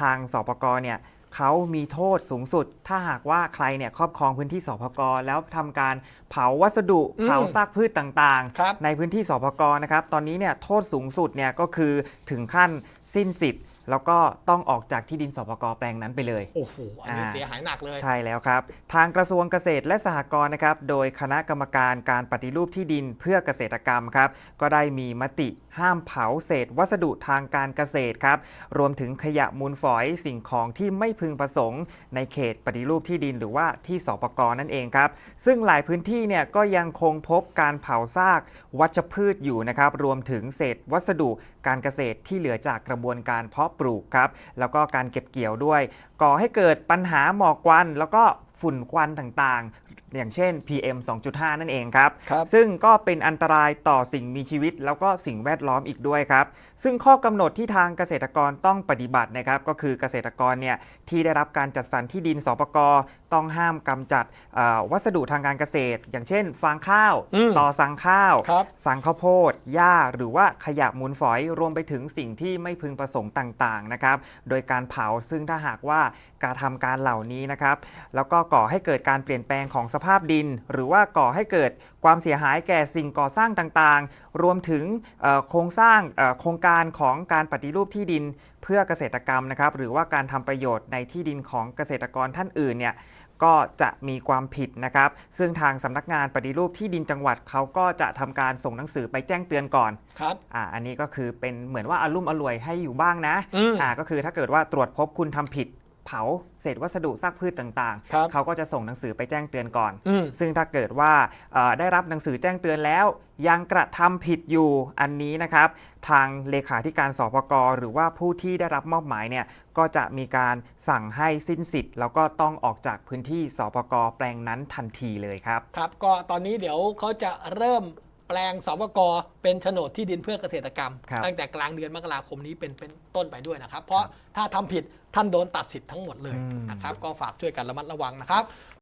ทางสปกเนี่ยเขามีโทษสูงสุด ถ้าหากว่าใครเนี่ยครอบครองพื้นที่สปกแล้วทำการเผาวัสดุอืมเผาซากพืชต่างครับในพื้นที่สปกนะครับ ตอนนี้เนี่ยโทษสูงสุดเนี่ยก็คือถึงขั้นสิ้นสิทธิ์ แล้วก็ต้องออกจากที่ดินสปกแปลงนั้นไปเลย โอ้โห อันนี้อ่าเสียหายหนักเลย ใช่แล้วครับ ทางกระทรวงเกษตรและสหกรณ์นะครับ โดยคณะกรรมการการปฏิรูปที่ดินเพื่อเกษตรกรรมครับ ก็ได้มีมติห้ามเผาเศษวัสดุทางการเกษตรครับ รวมถึงขยะมูลฝอยสิ่งของที่ไม่พึงประสงค์ ในเขตปฏิรูปที่ดินหรือว่าที่สปกนั่นเองครับ ซึ่งหลายพื้นที่เนี่ยก็ยังคงพบการเผาซากวัชพืชอยู่นะครับ รวมถึงเศษวัสดุการเกษตรที่เหลือจากกระบวนการเพาะปลูกครับ แล้วก็การเก็บเกี่ยวด้วย ก่อให้เกิดปัญหาหมอกควัน แล้วก็ฝุ่นควันต่างๆ อย่างเช่น PM 2.5 นั่นเองครับ ครับ ซึ่งก็เป็นอันตรายต่อสิ่งมีชีวิต แล้วก็สิ่งแวดล้อมอีกด้วยครับ ซึ่งข้อกำหนดที่ทางเกษตรกรต้องปฏิบัตินะครับ ก็คือเกษตรกรเนี่ยที่ได้รับการจัดสรรที่ดินสปกต้องห้ามกำจัดเอ่อวัสดุทางการเกษตร อย่างเช่น ฟางข้าว อืมต่อสังข้าว ครับ สังข้าวโพดหญ้า หรือว่าขยะมูลฝอย รวมไปถึงสิ่งที่ไม่พึงประสงค์ต่างๆ นะครับ โดยการเผา ซึ่งถ้าหากว่าการทำการเหล่านี้นะครับ แล้วก็ก่อให้เกิดการเปลี่ยนแปลงของสภาพดิน หรือว่าก่อให้เกิดความเสียหายแก่สิ่งก่อสร้างต่างๆ รวมถึงเอ่อโครงสร้างเอ่อโครงการของการปฏิรูปที่ดินเพื่อเกษตรกรรมนะครับหรือว่าการทำประโยชน์ในที่ดินของเกษตรกรท่านอื่นเนี่ยก็จะมีความผิดนะครับ ซึ่งทางสำนักงานปฏิรูปที่ดินจังหวัดเขาก็จะทำการส่งหนังสือไปแจ้งเตือนก่อนครับอ่าอันนี้ก็คือเป็นเหมือนว่าอารุ่มอร่วยให้อยู่บ้างนะอืมอ่าก็คือถ้าเกิดว่าตรวจพบคุณทำผิด เผาเศษวัสดุซากพืชต่างครับๆ เขาก็จะส่งหนังสือไปแจ้งเตือนก่อน อืม ซึ่งถ้าเกิดว่าเอ่อได้รับหนังสือแจ้งเตือนแล้ว ยังกระทำผิดอยู่อันนี้นะครับ ทางเลขาธิการสปกหรือว่าผู้ที่ได้รับมอบหมายเนี่ยก็จะมีการสั่งให้สิ้นสิทธิ์ แล้วก็ต้องออกจากพื้นที่สปกแปลงนั้นทันทีเลยครับ ครับก็ตอนนี้เดี๋ยวเขาจะเริ่มแปลงสปกเป็นโฉนดที่ดินเพื่อเกษตรกรรม ครับตั้งแต่กลางเดือนมกราคมนี้เป็นเป็นต้นไปด้วยนะครับ เพราะถ้าทำผิด ท่านโดนตัดสิทธิ์ทั้งหมดเลยอืมนะครับ ก็ฝากช่วยกันระมัดระวังนะครับ